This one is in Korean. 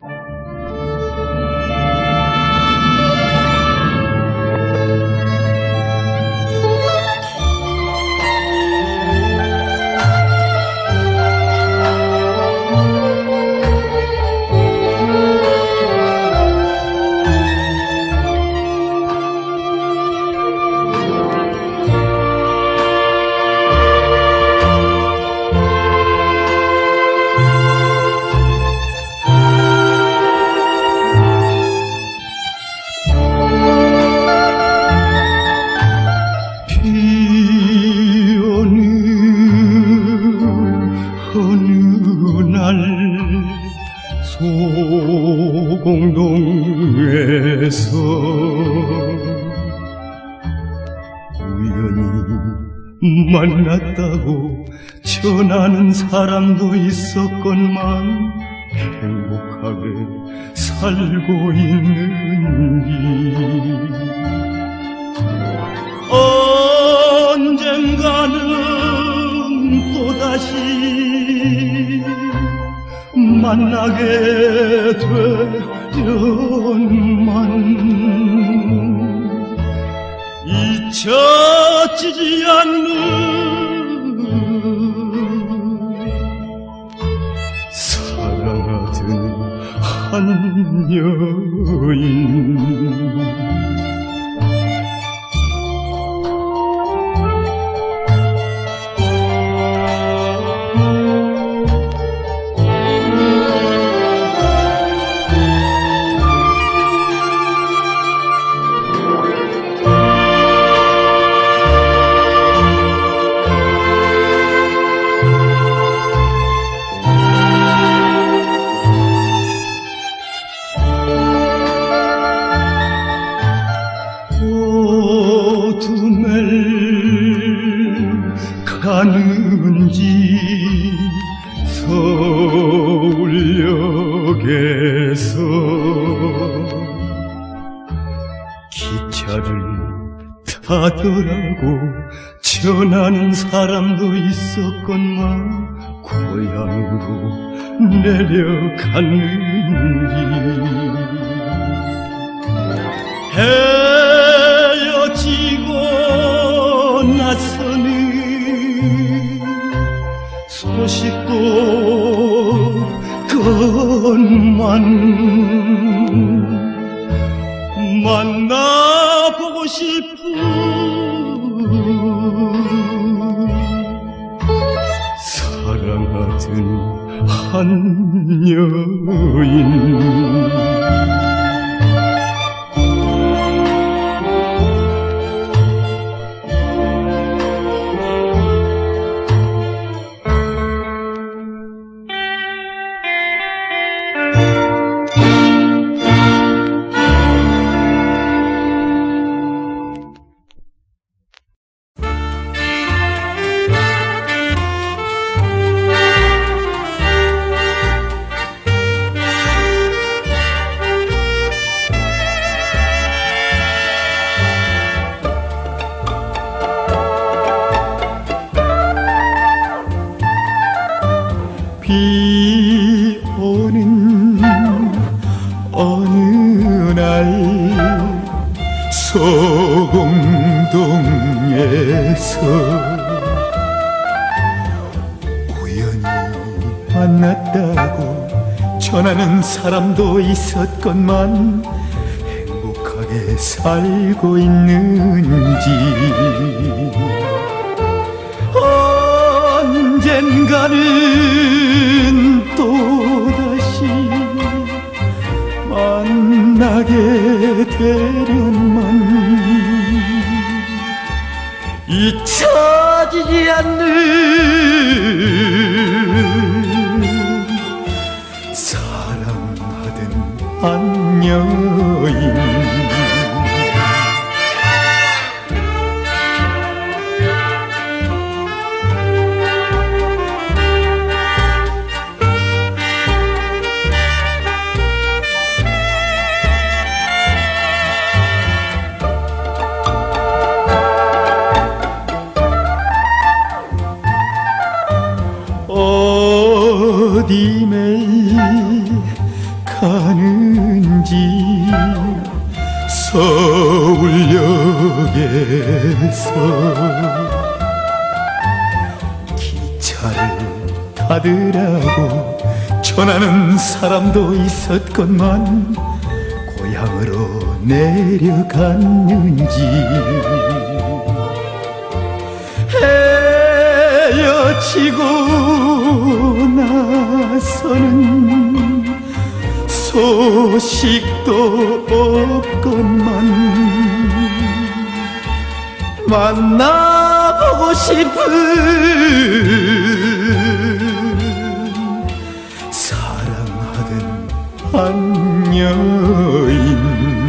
비 소공동에서 우연히 만났다고 전하는 사람도 있었건만 행복하게 살고 있는지. 언젠가는 또다시 만나게 되련만 잊혀지지 않는 사랑하던 한 여인 역에서 기차를 타더라고 전하는 사람도 있었건만 고향으로 내려갔는지 만 만나보고 싶은 사랑하던 한 여인 비 오는 어느 날 소공동에서 우연히 만났다고 전하는 사람도 있었건만 행복하게 살고 있는지 언젠가는 만나게 되련만 잊혀지지 않는 사랑하던 한 여인 가는지 서울역에서 기차를 타더라고 전하는 사람도 있었건만 고향으로 내려갔는지 헤어지고 나서는 소식도 없건만 만나보고 싶은 사랑하던 한 여인